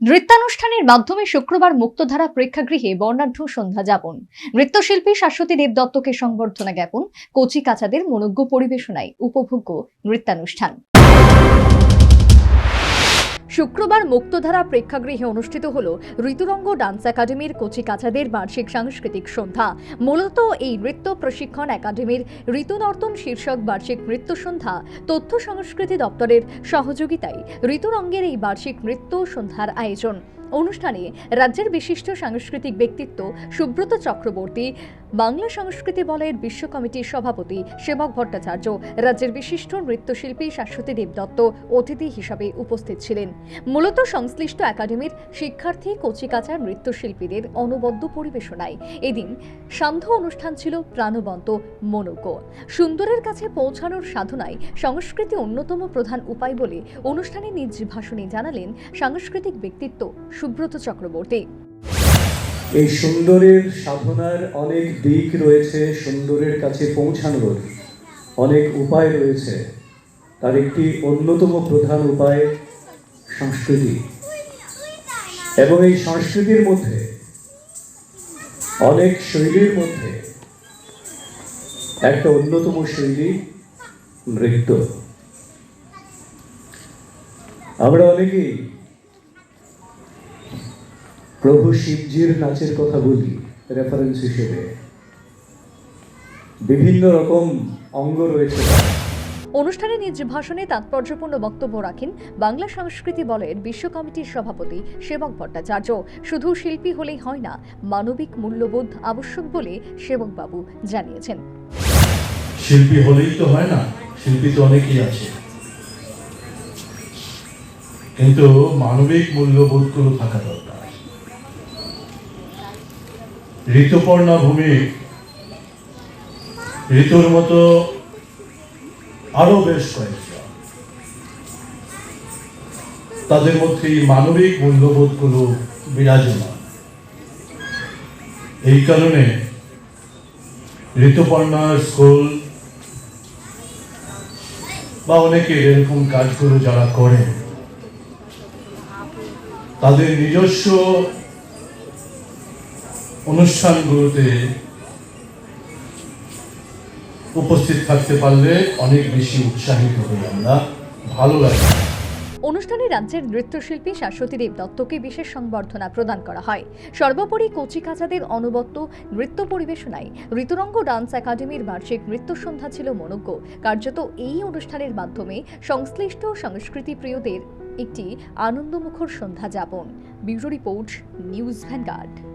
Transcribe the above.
নৃত্যানুষ্ঠানের মাধ্যমে শুক্রবার মুক্তধারা প্রেক্ষাগৃহে বর্ণাঢ্য সন্ধ্যা যাপন। নৃত্যশিল্পী শাশ্বতী দেব দত্তকে সংবর্ধনা জ্ঞাপন, কচি কাচাদের মনোজ্ঞ পরিবেশনায় উপভোগ্য নৃত্যানুষ্ঠান। শুক্রবার মুক্তধারা প্রেক্ষাগৃহে অনুষ্ঠিত হল ঋতুরঙ্গ ডান্স একাডেমির কচি কাচাদের বার্ষিক সাংস্কৃতিক সন্ধ্যা। মূলত এই নৃত্য প্রশিক্ষণ একাডেমির ঋতুনর্তন শীর্ষক বার্ষিক নৃত্য সন্ধ্যা তথ্য সংস্কৃতি দপ্তরের সহযোগিতায় ঋতুরঙ্গের এই বার্ষিক নৃত্য সন্ধ্যার আয়োজন। অনুষ্ঠানে রাজ্যের বিশিষ্ট সাংস্কৃতিক ব্যক্তিত্ব সুব্রত চক্রবর্তী, বাংলা সংস্কৃতি বলয়ের বিশ্ব কমিটির সভাপতি সেবক ভট্টাচার্য, রাজ্যের বিশিষ্ট নৃত্যশিল্পী শাশ্বতী দেবদত্ত অতিথি হিসাবে উপস্থিত ছিলেন। মূলত সংশ্লিষ্ট একাডেমির শিক্ষার্থী কচিকাচার নৃত্যশিল্পীদের অনবদ্য পরিবেশনায়। এদিন সান্ধ্য অনুষ্ঠান ছিল প্রাণবন্ত, মনোজ্ঞ। সুন্দরের কাছে পৌঁছানোর সাধনায় সংস্কৃতি অন্যতম প্রধান উপায় বলে অনুষ্ঠানে নিজ ভাষণে জানালেন সাংস্কৃতিক ব্যক্তিত্ব সুব্রত চক্রবর্তী। এই সুন্দরের সাধনার অনেক দিক রয়েছে সুন্দরের কাছে পৌঁছানোর। অনেক উপায় রয়েছে। তার একটি অন্যতম প্রধান উপায় সংস্কৃতি। এবং এই সংস্কৃতির মধ্যে, অনেক শৈলীর মধ্যে একটা অন্যতম শৈলী নৃত্য। আমরা অনেকেই প্রভু শিবজির নাচের কথা বলি রেফারেন্স হিসেবে। বিভিন্ন রকম অঙ্গ রয়েছে। অনুষ্ঠানে নিজ ভাষণে তাৎপর্যপূর্ণ বক্তব্য রাখেন বাংলা সংস্কৃতি বলয়ের বিশ্ব কমিটির সভাপতি সেবক ভট্টাচার্য। শুধু শিল্পী হলেই হয় না মানবিক মূল্যবোধ আবশ্যক বলে সেবকবাবু জানিয়েছেন। শিল্পী হলেই তো হয় না শিল্পী তো অনেকেই আছে। কিন্তু মানবিক মূল্যবোধগুলো থাকা দরকার। ঋতুপর্ণা ভূমি ঋতুর মতো আরও বেশ কয়েকজন তাদের মধ্যে মানবিক মূল্যবোধগুলো বিরাজমান। এই কারণে ঋতুপর্ণা স্কুল বা অনেকে এরকম কাজগুলো যারা করে তাদের নিজস্ব অনুষ্ঠানগুলোতে উপস্থিত থাকতে পারলে অনেক বেশি উৎসাহিত হই আমরা। ভালো লাগে। অনুষ্ঠানে রাজ্যের নৃত্যশিল্পী শাশ্বতী দেব দত্তকে বিশেষ সংবর্ধনা প্রদান করা হয়। সর্বোপরি কচিকাচাদের অনবদ্য নৃত্য পরিবেশনায় ঋতুরঙ্গ ডান্স একাডেমির বার্ষিক নৃত্য সন্ধ্যা ছিল মনোজ্ঞ। কার্যত এই অনুষ্ঠানের মাধ্যমে সংশ্লিষ্ট সংস্কৃতি প্রিয়দের একটি আনন্দমুখর সন্ধ্যা যাপন। Bureau report, news Vanguard.